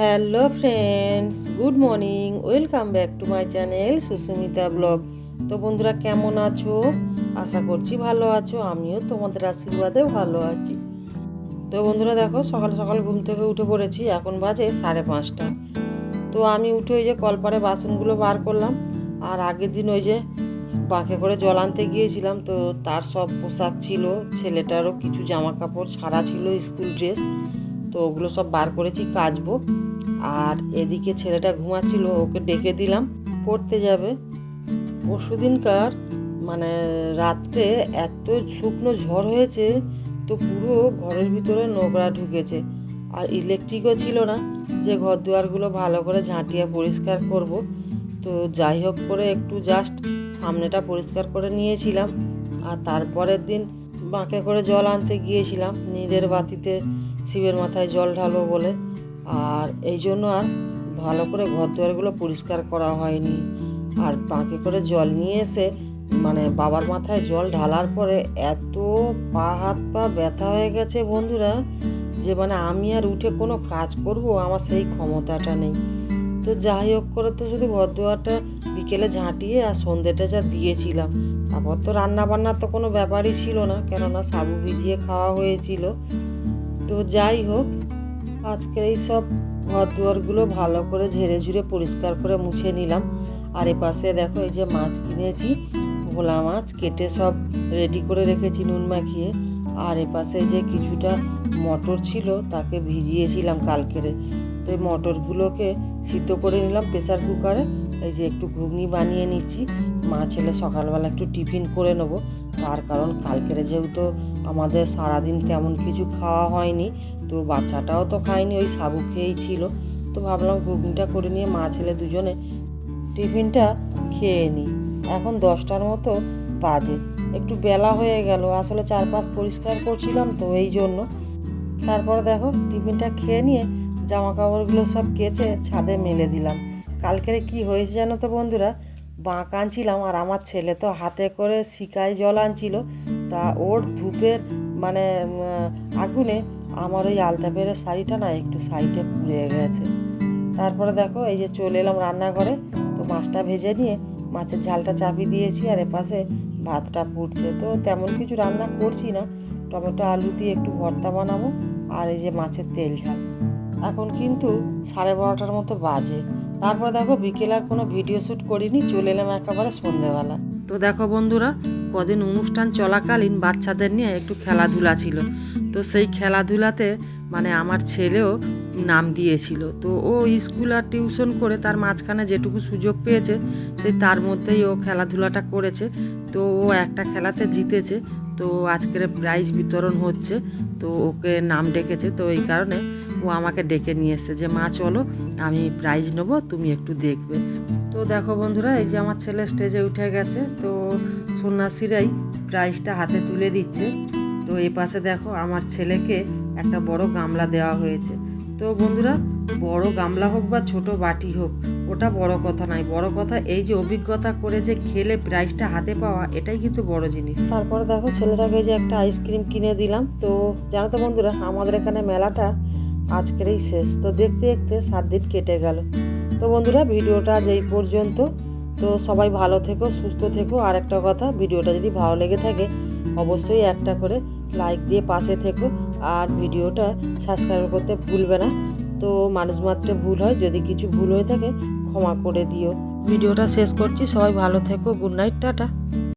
Hello friends, good morning, welcome back to my channel Sushmita blog. তো বন্ধুরা, কেমন আছো? আশা করছি ভালো আছো, আমিও তোমাদের আশীর্বাদে ভালো আছি। তো বন্ধুরা, দেখো, সকাল সকাল ঘুম থেকে উঠে পড়েছি, এখন বাজে সাড়ে পাঁচটা। তো আমি উঠে ওই যে কলপারে বাসনগুলো বার করলাম, আর আগের দিন ওই যে বাঁকে করে জল আনতে গিয়েছিলাম, তো তার সব পোশাক ছিল, ছেলেটারও কিছু জামা কাপড় ছাড়া ছিল, স্কুল ড্রেস। তো ওগুলো সব বার করেছি, কাচবো। আর এদিকে ছেলেটা ঘুমাচ্ছিল, ওকে ডেকে দিলাম। পড়তে যাবে। পরশুদিনকার মানে রাত্রে এত শুকনো ঝড় হয়েছে, তো পুরো ঘরের ভিতরে নোংরা ঢুকেছে। আর ইলেকট্রিকও ছিল না। যে ঘর দুয়ারগুলো ভালো করে ঝাঁটিয়ে পরিষ্কার করব। তো যাই হোক করে একটু জাস্ট সামনেটা পরিষ্কার করে নিয়েছিলাম। আর তারপরের দিন বাঁকে করে জল আনতে গিয়েছিলাম। নীলের বাতিতে শিবের মাথায় জল ঢালবো বলে। আর এই জন্য আর ভালো করে ঘর দুয়ারগুলো পরিষ্কার করা হয়নি। আর বাঁকে করে জল নিয়ে এসে মানে বাবার মাথায় জল ঢালার পরে এত পা হাত পা ব্যথা হয়ে গেছে বন্ধুরা, যে মানে আমি আর উঠে কোনো কাজ করব, আমার সেই ক্ষমতাটা নেই। তো যাই হোক করে তো শুধু ঘর দুয়ারটা বিকেলে ঝাঁটিয়ে আর সন্ধ্যেটা যা দিয়েছিলাম। তারপর তো রান্না বান্নার তো কোনো ব্যাপারই ছিল না, কেননা সাবু ভিজিয়ে খাওয়া হয়েছিল। তো যাই হোক, আজকের এই সব ঘর দুয়ারগুলো ভালো করে ঝেড়ে ঝুড়ে পরিষ্কার করে মুছে নিলাম। আর এপাশে দেখো এই যে মাছ কিনেছি, ভোলা মাছ কেটে সব রেডি করে রেখেছি নুন মাখিয়ে। আর এপাশে যে কিছুটা মটর ছিল তাকে ভিজিয়েছিলাম কালকেরে তো এই মটরগুলোকে সিদ্ধ করে নিলাম প্রেসার কুকারে। এই যে একটু ঘুগনি বানিয়ে নিচ্ছি। মা ছেলে সকালবেলা একটু টিফিন করে নেব। তার কারণ কালকেরে যেহেতু আমাদের সারাদিন তেমন কিছু খাওয়া হয়নি, তো বাচ্চাটাও তো খায়নি, ওই সাবু খেয়েই ছিল। তো ভাবলাম ঘুগনিটা করে নিয়ে মা ছেলে দুজনে টিফিনটা খেয়ে নিই এখন দশটার মতো বাজে। একটু বেলা হয়ে গেল, আসলে চারপাশ পরিষ্কার করছিলাম তো এই জন্য। তারপরে দেখো টিফিনটা খেয়ে নিয়ে জামা কাপড়গুলো সব কেচে ছাদে মেলে দিলাম। কালকেরে কি হয়েছে জানো তো বন্ধুরা? বাঁক আনছিলাম আর আমার ছেলে তো হাতে করে শিকায় জল আনছিল। তা ওর ধূপের মানে আগুনে আমার ওই আলতা পেরের শাড়িটা না একটু সাইডে পুড়ে গেছে। তারপরে দেখো, এই যে চলে এলাম রান্নাঘরে। তো মাছটা ভেজে নিয়ে মাছের ঝালটা চাপিয়ে দিয়েছি আর এপাশে ভাতটা ফুটছে। তো তেমন কিছু রান্না করছি না। টমেটো, আলু দিয়ে একটু ভর্তা বানাবো আর এই যে মাছের তেল ঝাল। এখন কিন্তু সাড়ে বারোটার মতো বাজে। তারপর দেখো বিকেল আর কোনো ভিডিও শ্যুট করিনি, চলে এলাম একেবারে সন্ধেবেলা। তো দেখো বন্ধুরা, কদিন অনুষ্ঠান চলাকালীন বাচ্চাদের নিয়ে একটু খেলাধুলা ছিল। তো সেই খেলাধুলাতে মানে আমার ছেলেও নাম দিয়েছিল। তো ও স্কুল আর টিউশন করে তার মাঝখানে যেটুকু সুযোগ পেয়েছে সেই তার মধ্যেই ও খেলাধুলাটা করেছে। তো ও একটা খেলাতে জিতেছে। তো আজকের প্রাইজ বিতরণ হচ্ছে, তো ওকে নাম ডেকেছে, তো এই কারণে ও আমাকে ডেকে নিয়ে এসছে যে, মা, চলো আমি প্রাইজ নেব, তুমি একটু দেখবে। তো দেখো বন্ধুরা, এই যে আমার ছেলে স্টেজে উঠে গেছে, তো সন্ন্যাসীরাই প্রাইজটা হাতে তুলে দিচ্ছে। তো এই পাশে দেখো আমার ছেলেকে একটা বড় গামলা দেওয়া হয়েছে। তো বন্ধুরা বড় গামলা হোক বা ছোট বাটি হোক, ওটা বড় কথা নয়। বড় কথা এই যে অভিজ্ঞতা করে যে খেলে প্রাইসটা হাতে পাওয়া, এটাই কিন্তু বড় জিনিস। তারপর দেখো ছেলেটাকে যে একটা আইসক্রিম কিনে দিলাম। তো জানো তো বন্ধুরা, আমাদের এখানে মেলাটা আজকেরই শেষ। তো দেখতে দেখতে সাত দিন কেটে গেল। তো বন্ধুরা, ভিডিওটা এই পর্যন্ত। তো সবাই ভালো থেকো, সুস্থ থেকো। আর একটা কথা, ভিডিওটা যদি ভালো লেগে থাকে, অবশ্যই একটা করে লাইক দিয়ে পাশে থেকো। আর ভিডিওটা সাবস্ক্রাইব করতে ভুলবে না। তো মানুষ মাত্রে ভুল হয়, যদি কিছু ভুল হয়ে থাকে ক্ষমা করে দিও। ভিডিওটা শেষ করছি, সবাই ভালো থেকো, গুড নাইট, টাটা।